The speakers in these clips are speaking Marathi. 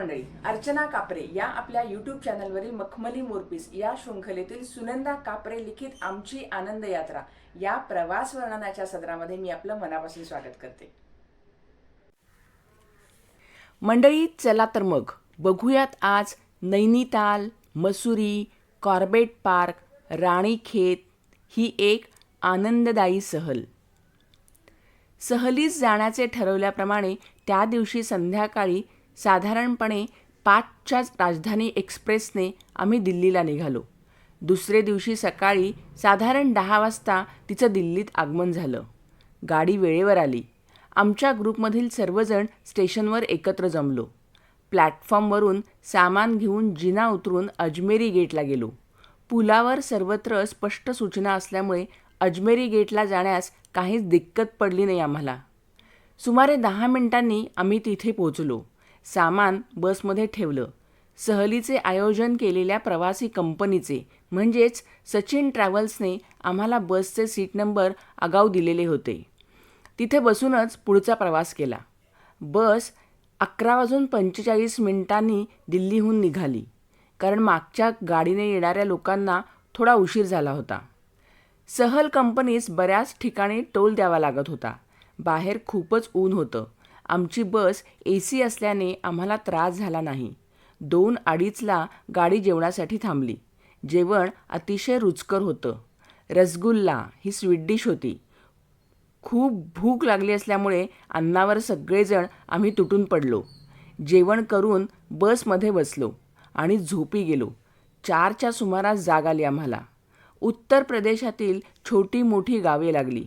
मंडळी अर्चना कापरे या आपल्या यूट्यूब चॅनलवरील मखमली मोरपीस या शृंखलेतील सुनंदा कापरे लिखित आमची आनंद यात्रा या प्रवास वर्णनाच्या सदरामध्ये मी आपलं मनापासून स्वागत करते. मंडळी चला तर मग बघूयात आज नैनिताल मसुरी कॉर्बेट पार्क राणीखेत ही एक आनंददायी सहल. सहलीस जाण्याचे ठरवल्याप्रमाणे त्या दिवशी संध्याकाळी साधारणपणे पाचच्याच राजधानी एक्सप्रेसने आम्ही दिल्लीला निघालो. दुसरे दिवशी सकाळी साधारण दहा वाजता तिचं दिल्लीत आगमन झालं. गाडी वेळेवर आली. आमच्या ग्रुपमधील सर्वजण स्टेशनवर एकत्र जमलो. प्लॅटफॉर्मवरून सामान घेऊन जिना उतरून अजमेरी गेटला गेलो. पुलावर सर्वत्र स्पष्ट सूचना असल्यामुळे अजमेरी गेटला जाण्यास काहीच दिक्कत पडली नाही आम्हाला. सुमारे दहा मिनिटांनी आम्ही तिथे पोहोचलो. सामान बसमध्ये ठेवलं. सहलीचे आयोजन केलेल्या प्रवासी कंपनीचे म्हणजेच सचिन ट्रॅव्हल्सने आम्हाला बसचे सीट नंबर आगाऊ दिलेले होते. तिथे बसूनच पुढचा प्रवास केला. बस अकरा वाजून पंचेचाळीस मिनिटांनी दिल्लीहून निघाली कारण मागच्या गाडीने येणाऱ्या लोकांना थोडा उशीर झाला होता. सहल कंपनीस बऱ्याच ठिकाणी टोल द्यावा लागत होता. बाहेर खूपच ऊन होतं. आमची बस ए सी असल्याने आम्हाला त्रास झाला नाही. दोन अडीचला गाडी जेवणासाठी थांबली. जेवण अतिशय रुचकर होतं. रसगुल्ला ही स्वीट डिश होती. खूप भूक लागली असल्यामुळे अन्नावर सगळेजण आम्ही तुटून पडलो. जेवण करून बसमध्ये बसलो आणि झोपी गेलो. चारच्या सुमारास जाग आली आम्हाला. उत्तर प्रदेशातील छोटी मोठी गावे लागली.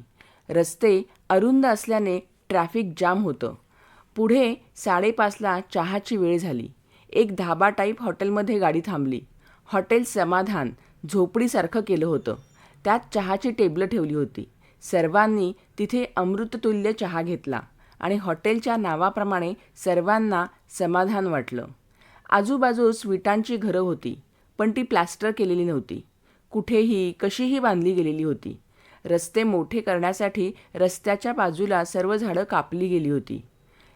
रस्ते अरुंद असल्याने ट्रॅफिक जाम होतं. पुढे साडेपाचला चहाची वेळ झाली. एक धाबा टाईप हॉटेलमध्ये गाडी थांबली. हॉटेल समाधान झोपडीसारखं केलं होतं. त्यात चहाची टेबलं ठेवली होती. सर्वांनी तिथे अमृततुल्य चहा घेतला आणि हॉटेलच्या नावाप्रमाणे सर्वांना समाधान वाटलं. आजूबाजूस विटांची घरं होती पण ती प्लॅस्टर केलेली नव्हती. कुठेही कशीही बांधली गेलेली होती. रस्ते मोठे करण्यासाठी रस्त्याच्या बाजूला सर्व झाडं कापली गेली होती.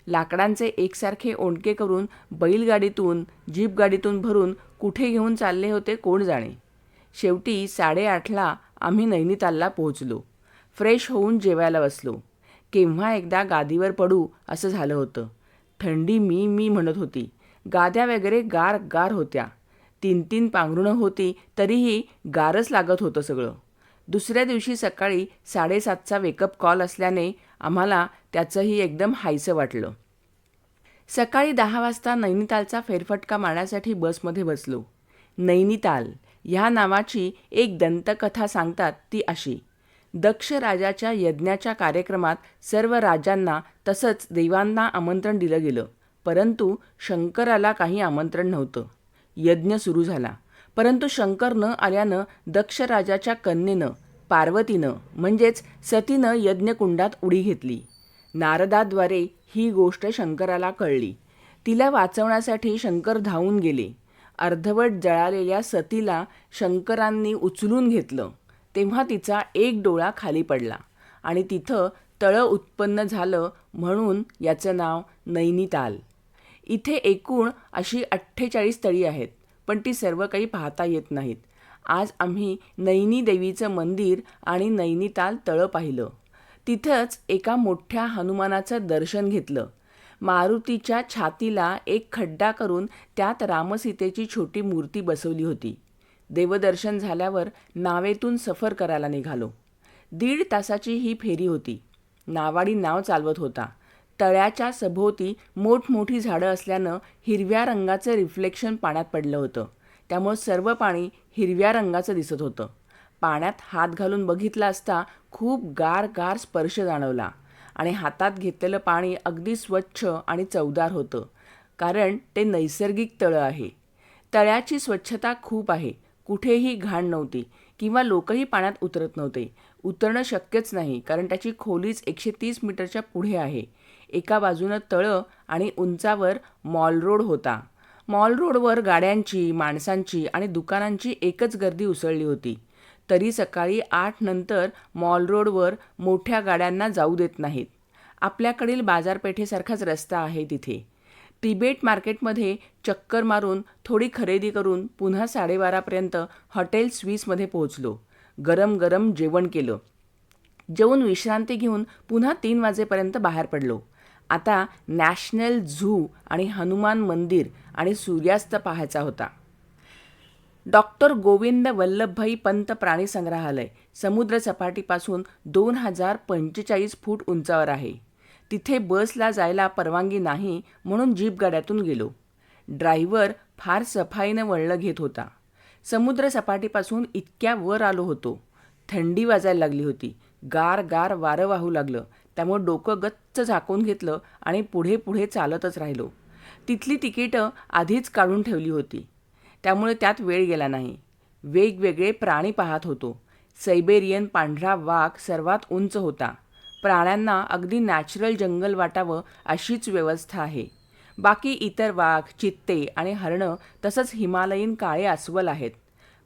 लाकडांचे एकसारखे ओंडके करून बैलगाडीतून जीप गाडीतून भरून कुठे घेऊन चालले होते कोण जाणे? शेवटी साडेआठला आम्ही नैनितालला पोहोचलो. फ्रेश होऊन जेवायला बसलो. केव्हा एकदा गादीवर पडू असं झालं होतं. थंडी मी मी म्हणत होती. गाद्या वगैरे गार गार होत्या. तीन तीन पांघरुणं होती तरीही गारच लागत होतं सगळं. दुसऱ्या दिवशी सकाळी साडेसातचा वेकअप कॉल असल्याने आम्हाला त्याचंही एकदम हायसं वाटलं. सकाळी दहा वाजता नैनितालचा फेरफटका मारण्यासाठी बसमध्ये बसलो. नैनिताल ह्या नावाची एक दंतकथा सांगतात ती अशी. दक्ष राजाच्या यज्ञाच्या कार्यक्रमात सर्व राजांना तसंच देवांना आमंत्रण दिलं गेलं परंतु शंकराला काही आमंत्रण नव्हतं. यज्ञ सुरू झाला. परंतु शंकर न आल्यानं दक्ष राजाच्या कन्येनं पार्वतीनं म्हणजेच सतीनं यज्ञकुंडात उडी घेतली. नारदाद्वारे ही गोष्ट शंकराला कळली. तिला वाचवण्यासाठी शंकर धावून गेले. अर्धवट जळालेल्या सतीला शंकरांनी उचलून घेतलं. तेव्हा तिचा एक डोळा खाली पडला आणि तिथं तळं उत्पन्न झालं म्हणून याचं नाव नैनिताल. इथे एकूण अशी अठ्ठेचाळीस तळी आहेत. पण ती सर्व काही पाहता येत नाहीत. आज आम्ही नैनी देवीचं मंदिर आणि नैनिताल तळं पाहिलं. तिथंच एका मोठ्या हनुमानाचं दर्शन घेतलं. मारुतीच्या छातीला एक खड्डा करून त्यात रामसीतेची छोटी मूर्ती बसवली होती. देवदर्शन झाल्यावर नावेतून सफर करायला निघालो. दीड तासाची ही फेरी होती. नावाडी नाव चालवत होता. तळ्याच्या सभोवती मोठमोठी झाडं असल्यानं हिरव्या रंगाचं रिफ्लेक्शन पाण्यात पडलं होतं. त्यामुळं सर्व पाणी हिरव्या रंगाचं दिसत होतं. पाण्यात हात घालून बघितला असता खूप गार गार स्पर्श जाणवला आणि हातात घेतलेलं पाणी अगदी स्वच्छ आणि चवदार होतं. कारण ते नैसर्गिक तळं आहे. तळ्याची स्वच्छता खूप आहे. कुठेही घाण नव्हती किंवा लोकही पाण्यात उतरत नव्हते. उतरणं शक्यच नाही कारण त्याची खोलीच एकशे तीस मीटरच्या पुढे आहे. एका बाजूनं तळं आणि उंचावर मॉल रोड होता. मॉल रोडवर गाड्यांची माणसांची आणि दुकानांची एकच गर्दी उसळली होती. तरी सकाळी आठ नंतर मॉल रोडवर मोठ्या गाड्यांना जाऊ देत नाहीत. आपल्याकडील बाजारपेठेसारखाच रस्ता आहे तिथे. तिबेट मार्केटमध्ये चक्कर मारून थोडी खरेदी करून पुन्हा साडेबारापर्यंत हॉटेल स्वीसमध्ये पोहोचलो. गरम गरम जेवण केलं. जेवून विश्रांती घेऊन पुन्हा तीन वाजेपर्यंत बाहेर पडलो. आता नॅशनल झू आणि हनुमान मंदिर आणि सूर्यास्त पाहायचा होता. डॉक्टर गोविंद वल्लभभाई पंत प्राणी संग्रहालय समुद्र सपाटीपासून दोन हजार पंचेचाळीस फूट उंचावर आहे. तिथे बसला जायला परवानगी नाही म्हणून जीप गाड्यातून गेलो. ड्रायव्हर फार सफाईनं वळलं घेत होता. समुद्र सपाटीपासून इतक्या वर आलो होतो. थंडी वाजायला लागली होती. गार गार वारं वाहू लागलं. त्यामुळे डोकं गच्च झाकून घेतलं आणि पुढे पुढे चालतच राहिलो. तिथली तिकीटं आधीच काढून ठेवली होती. त्यामुळे त्यात वेळ गेला नाही. वेगवेगळे प्राणी पाहत होतो. सैबेरियन पांढरा वाघ सर्वात उंच होता. प्राण्यांना अगदी नॅचरल जंगल वाटावं अशीच व्यवस्था आहे. बाकी इतर वाघ चित्ते आणि हरणं तसंच हिमालयीन काळे अस्वल आहेत.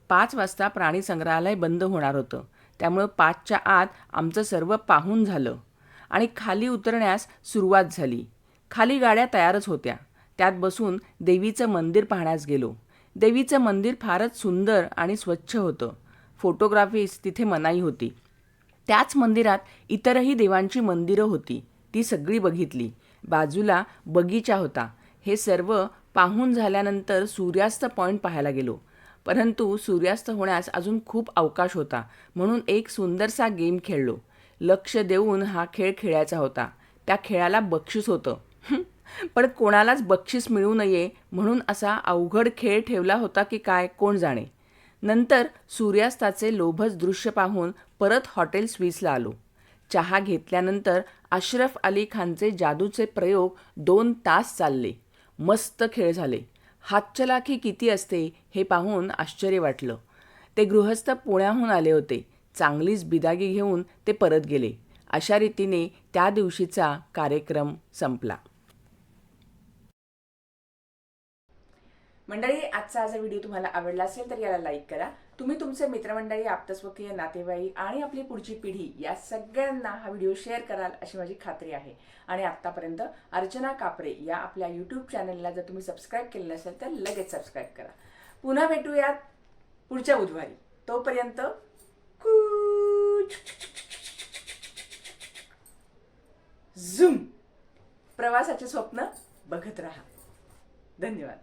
पाच वाजता प्राणी संग्रहालय बंद होणार होतं. त्यामुळं पाचच्या आत आमचं सर्व पाहून झालं. आणि खाली उतरण्यास सुरुवात झाली. खाली गाड्या तयारच होत्या. त्यात बसून देवीचं मंदिर पाहण्यास गेलो. देवीचं मंदिर फारच सुंदर आणि स्वच्छ होतं. फोटोग्राफीस तिथे मनाई होती. त्याच मंदिरात इतरही देवांची मंदिरं होती. ती सगळी बघितली. बाजूला बगीचा होता. हे सर्व पाहून झाल्यानंतर सूर्यास्त पॉईंट पाहायला गेलो. परंतु सूर्यास्त होण्यास अजून खूप अवकाश होता म्हणून एक सुंदरसा गेम खेळलो. लक्ष देऊन हा खेळ खेळायचा होता. त्या खेळाला बक्षीस होतं. पण कोणालाच बक्षीस मिळू नये म्हणून असा अवघड खेळ ठेवला होता की काय कोण जाणे. नंतर सूर्यास्ताचे लोभस दृश्य पाहून परत हॉटेल स्विसला आलो. चहा घेतल्यानंतर अशरफ अली खानचे जादूचे प्रयोग दोन तास चालले. मस्त खेळ झाले. हातचलाखी किती असते हे पाहून आश्चर्य वाटलं. ते गृहस्थ पुण्याहून आले होते. चांगलीच बिदागी घेऊन ते परत गेले. अशा रीतीने त्या दिवशीचा कार्यक्रम संपला. मंडळी आजचा हा व्हिडिओ तुम्हाला आवडला असेल तर याला लाईक करा. तुम्ही तुमचे मित्रमंडळी आप्तस्वकीय नातेवाईक आणि आपली पुढची पिढी या सगळ्यांना हा व्हिडिओ शेअर कराल अशी माझी खात्री आहे. आणि आत्तापर्यंत अर्चना कापरे या आपल्या यूट्यूब चॅनलला जर तुम्ही सबस्क्राईब केलं नसेल तर लगेच सबस्क्राईब करा. पुन्हा भेटूयात पुढच्या बुधवारी. तोपर्यंत झूम! प्रवासाचे स्वप्न बघत राहा. धन्यवाद.